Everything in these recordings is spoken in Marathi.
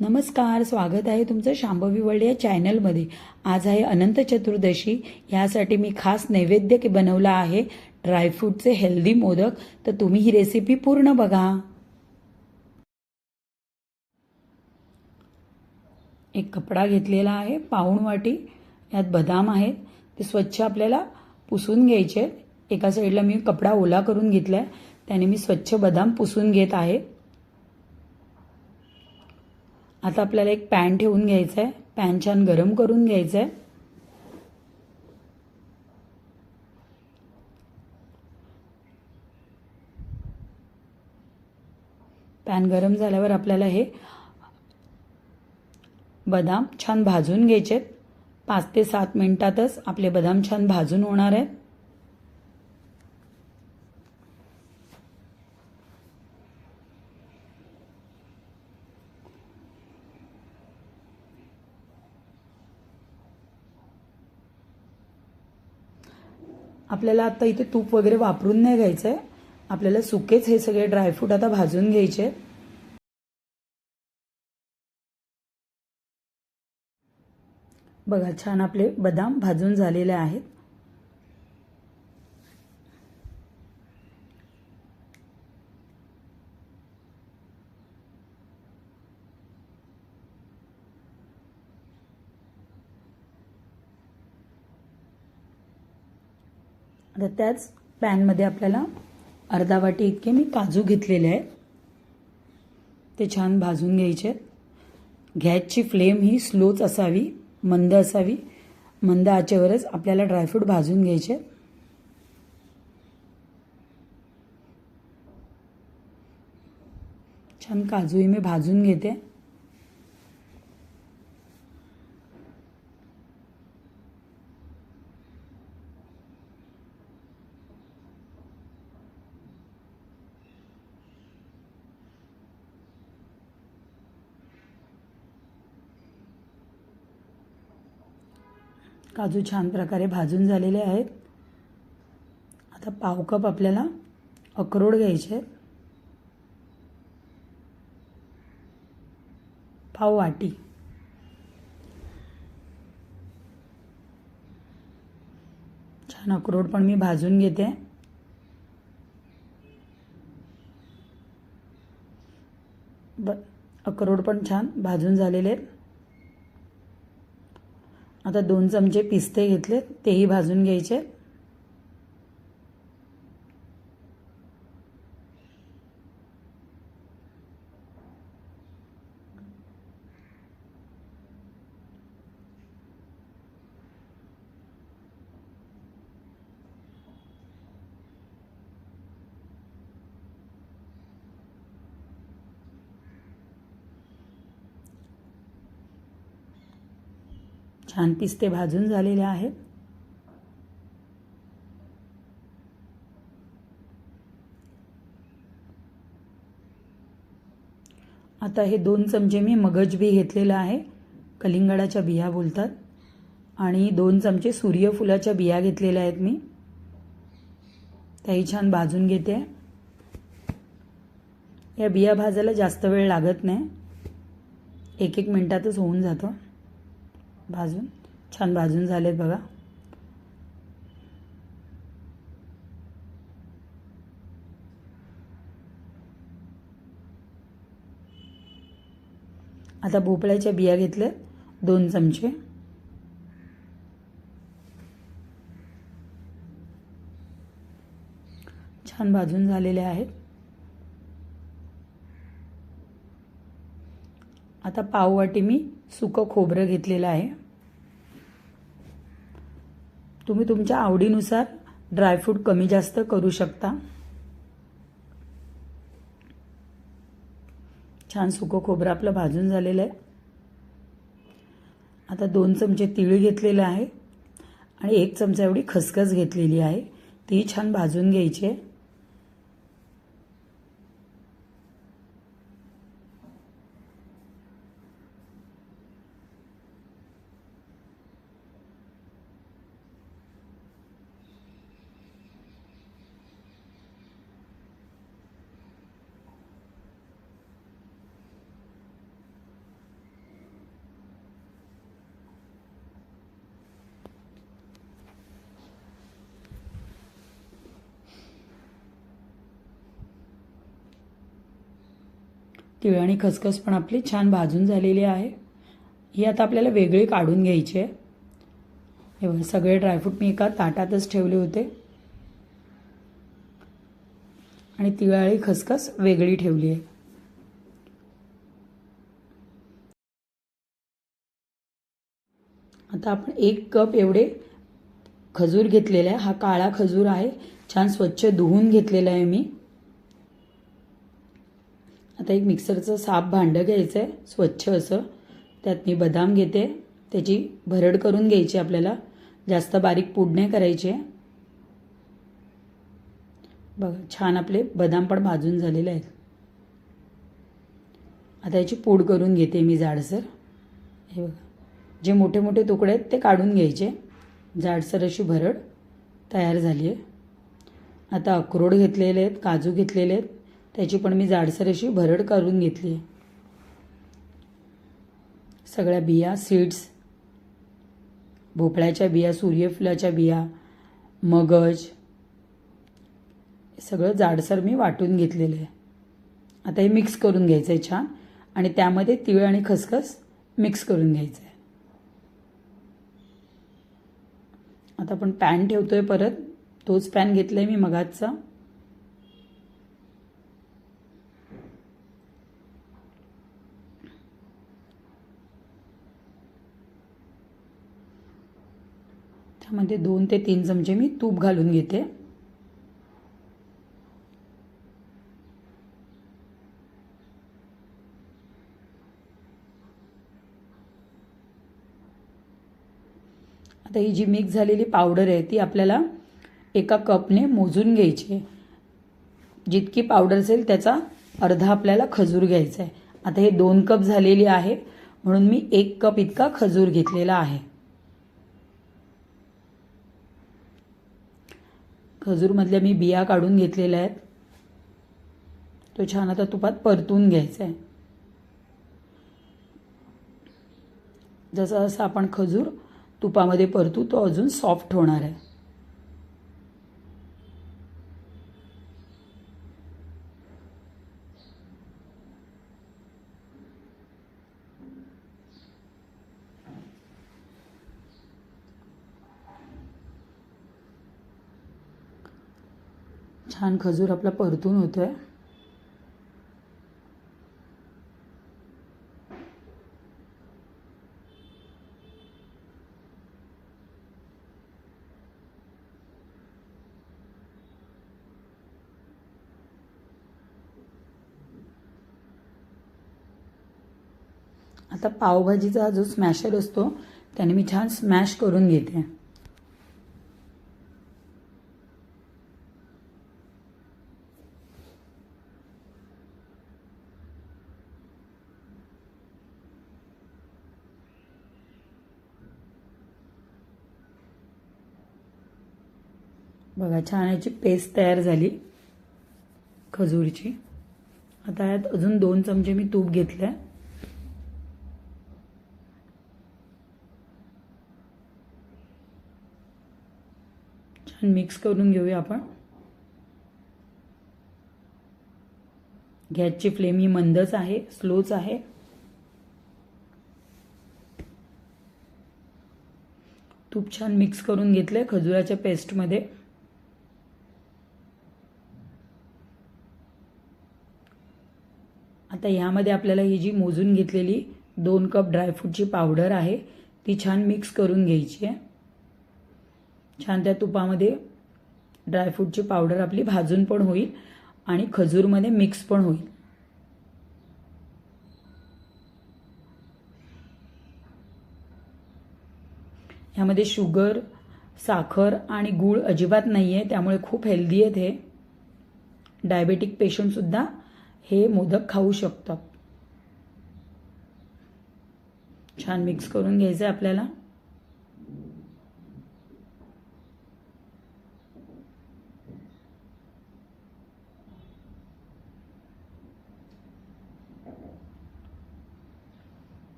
नमस्कार स्वागत आहे तुमचं शांभवी वर्ल्ड या चॅनलमध्ये. आज आहे अनंत चतुर्दशी यासाठी मी खास नैवेद्य के बनवला आहे ड्रायफ्रूटचे हेल्दी मोदक. तर तुम्ही ही रेसिपी पूर्ण बघा. एक कपडा घेतलेला आहे पाऊण वाटी. यात बदाम आहेत. ते स्वच्छ आपल्याला पुसून घ्यायचे. एका साईडला मी कपडा ओला करून घेतलाय. त्याने मी स्वच्छ बदाम पुसून घेत आहे. आता आपल्याला एक पॅन ठेवून घ्यायचं आहे पॅन छान गरम करून घ्यायचं आहे पॅन गरम झाल्यावर आपल्याला हे बदाम छान भाजून घ्यायचे आहेत पाच ते सात मिनिटातच आपले बदाम छान भाजून होणार आहेत. आपल्याला आता इथे तूप वगैरे वापरून नाही घ्यायचं आहे आपल्याला सुकेच हे सगळे ड्रायफ्रूट आता भाजून घ्यायचे. बघा छान आपले बदाम भाजून झालेले आहेत. आता त्याच पॅनमध्ये आपल्याला अर्धा वाटी इतके मी काजू घेतलेले आहेत. ते छान भाजून घ्यायचे गॅसची फ्लेम ही स्लोच असावी मंद असावी. मंद आचेवरच आपल्याला ड्रायफ्रूट भाजून घ्यायचे छान काजूही मी भाजून घेते. काजू छान प्रकारे भाजून झालेले आहेत. आता पाव कप आपल्याला अक्रोड घ्यायचे आहेत. पाव वाटी. छान अक्रोड पण मी भाजून घेते. ब अक्रोड पण छान भाजून झालेले आहेत. आता दोन चमचे पिस्ते घेतले तेही भाजून घ्यायचे. छान पिस्ते भाजून झालेले आहेत. आता हे दोन चमचे मी मगज बी घेतलेलं आहे. कलिंगडाच्या बिया बोलतात. आणि दोन चमचे सूर्यफुलाच्या बिया घेतलेल्या आहेत मी. त्याही छान भाजून घेते. या बिया भाजायला जास्त वेळ लागत नाही. एक एक मिनटातच होऊन जातं. भाजून. छान भाजून झालेत बघा. आता भोपळ्याच्या बिया घेतल्या दोन चमचे. छान भाजून झालेले आहेत. आता पाववाटी मी सुकं खोबरं घेतलेलं आहे. तुम्ही तुमच्या आवडीनुसार ड्रायफ्रूट कमी जास्त करू शकता. छान सुकं खोबरं आपलं भाजून झालेलं आहे. आता दोन चमचे तीळ घेतलेलं आहे. आणि एक चमचा एवढी खसखस घेतलेली आहे. ती छान भाजून घ्यायची आहे. तिळ आणि खसखस पण आपली छान भाजून झालेली आहे. ही आता आपल्याला वेगळी काढून घ्यायची आहे. हे बघा सगळे ड्रायफ्रूट मी एका ताटातच ठेवले होते. आणि तिळाळी खसखस वेगळी ठेवली आहे. आता आपण एक कप एवढे खजूर घेतलेला आहे. हा काळा खजूर आहे. छान स्वच्छ धुवून घेतलेला आहे मी. आता एक मिक्सरचं साफ भांडं घ्यायचं आहे स्वच्छ असं. त्यात मी बदाम घेते. त्याची भरड करून घ्यायची आपल्याला. जास्त बारीक पूड नाही करायची. आहे बघा छान आपले बदाम पण भाजून झालेले आहेत. आता याची पूड करून घेते मी जाडसर. हे बघा. जे मोठे मोठे तुकडे आहेत ते काढून घ्यायचे. जाडसर अशी भरड तयार झाली आहे. आता अक्रोड घेतलेले आहेत काजू घेतलेले आहेत. त्याची पण मी जाडसर अशी भरड करून घेतली. आहे सगळ्या बिया सीड्स भोपळ्याच्या बिया सूर्यफुलाच्या बिया मगज सगळं जाडसर मी वाटून घेतलेलं आहे. आता हे मिक्स करून घ्यायचं आहे छान आणि त्यामध्ये तीळ आणि खसखस मिक्स करून घ्यायचं आहे आता आपण पॅन ठेवतो आहे परत. तोच पॅन घेतला आहे मी मगाचा. मध्ये दोन ते तीन चमचे मी तूप घालून घेते. आता ही जी मिक्स झालेली पावडर आहे ती आपल्याला एका कपने मोजून घ्यायची आहे. जितकी पावडर असेल त्याचा अर्धा आपल्याला खजूर घ्यायचा आहे. आता हे दोन कप झालेली आहे म्हणून मी एक कप इतका खजूर घेतलेला आहे. खजूरमधल्या मी बिया काढून घेतलेल्या आहेत. तो छान आता तुपात परतून घ्यायचा आहे जसं जसं आपण खजूर तुपामध्ये परतू तो अजून सॉफ्ट होणार आहे छान खजूर आपला परतून होतोय. आता पावभाजीचा जो स्मॅशर असतो त्याने मी छान स्मॅश करून घेते बघा छान याची पेस्ट तयार झाली खजूरची. आता यात अजून दोन चमचे मी तूप घेतलं छान मिक्स करून घेऊया आपण. गॅसची फ्लेम ही मंदच आहे स्लोच आहे. तूप छान मिक्स करून घेतलंय खजुराच्या पेस्टमध्ये आता ह्यामध्ये आपल्याला ही जी मोजून घेतलेली दोन कप ड्रायफ्रूटची पावडर आहे ती छान मिक्स करून घ्यायची आहे. छान त्या तुपामध्ये ड्रायफ्रूटची पावडर आपली भाजून पण होईल आणि खजूरमध्ये मिक्स पण होईल. ह्यामध्ये शुगर साखर आणि गूळ अजिबात नाही आहे त्यामुळे खूप हेल्दी आहेत हे. डायबेटिक पेशंटसुद्धा हे मोदक खाऊ शकतात. छान मिक्स करून घ्यायचं आहे आपल्याला.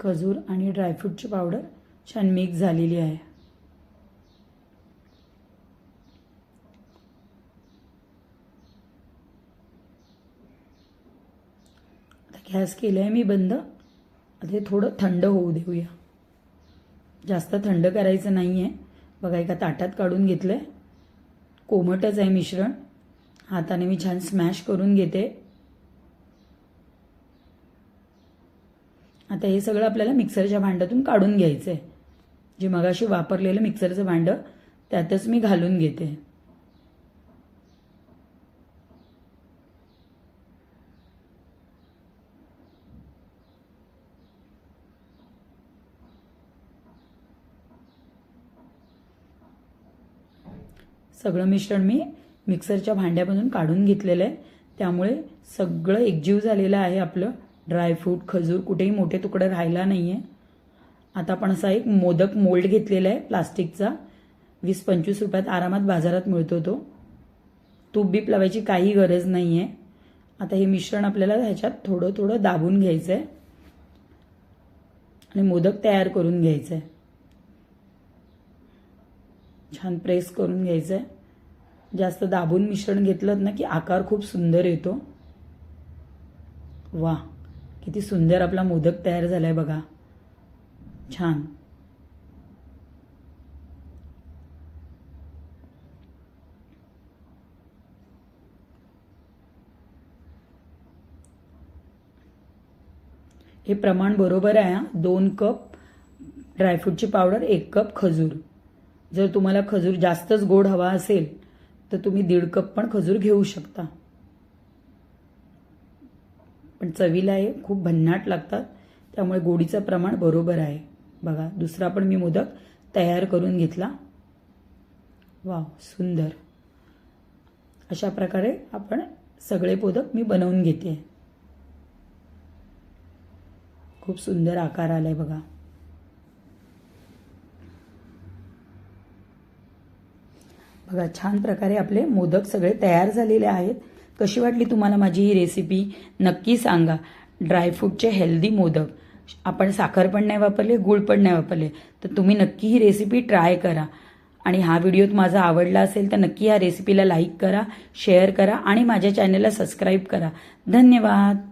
खजूर आणि ड्रायफ्रूटची पावडर छान मिक्स झालेली आहे. आता गॅस केलं आहे मी बंद. आता थोडं थंड होऊ देऊया. जास्त थंड करायचं नाही आहे बघा एका ताटात काढून घेतलं आहे कोमटच आहे मिश्रण. हाताने मी छान स्मॅश करून घेते. आता हे सगळं आपल्याला मिक्सरच्या भांड्यातून काढून घ्यायचं आहे जे मगाशी वापरलेलं मिक्सरचं भांडं त्यातच मी घालून घेते. सगळं मिश्रण मी मिक्सरच्या भांड्यामधून काढून घेतलेलं आहे. त्यामुळे सगळं एकजीव झालेलं आहे आपलं. ड्रायफ्रूट खजूर कुठेही मोठे तुकडे राहिला नाही आहे आता आपण असा एक मोदक मोल्ड घेतलेला आहे प्लास्टिकचा. वीस पंचवीस रुपयात आरामात बाजारात मिळतो तो. तूप बीप लावायची काही गरज नाही आहे आता हे मिश्रण आपल्याला ह्याच्यात थोडं थोडं दाबून घ्यायचं आहे आणि मोदक तयार करून घ्यायचं आहे छान प्रेस करून घ्यायचं आहे जास्त दाबून मिश्रण घेतलं ना की आकार खूप सुंदर येतो. वा किती सुंदर आपला मोदक तयार झालाय बघा. छान. हे प्रमाण बरोबर आहे दोन कप ड्रायफ्रूटची पावडर एक कप खजूर. जर तुम्हाला खजूर जास्तच गोड हवा असेल तर तुम्ही दीड कप पण खजूर घेऊ शकता. पण चवीला हे खूप भन्नाट लागतात. त्यामुळे गोडीचं प्रमाण बरोबर आहे. बघा दुसरा पण मी मोदक तयार करून घेतला. वाव सुंदर. अशा प्रकारे आपण सगळे मोदक मी बनवून घेते. खूप सुंदर आकार आलाय बघा. बघा छान प्रकारे आपले मोदक सगळे तयार झालेले आहेत. कशी वाटली तुम्हाला माझी ही रेसिपी नक्की सांगा. ड्रायफ्रूटचे हेल्दी मोदक. आपण साखर पण नाही वापरले गुळ पण नाही वापरले. तर तुम्ही नक्की ही रेसिपी ट्राय करा. आणि हा व्हिडिओ माझा आवडला असेल तर नक्की ह्या रेसिपीला लाईक करा शेअर करा आणि माझ्या चॅनलला सबस्क्राईब करा. धन्यवाद.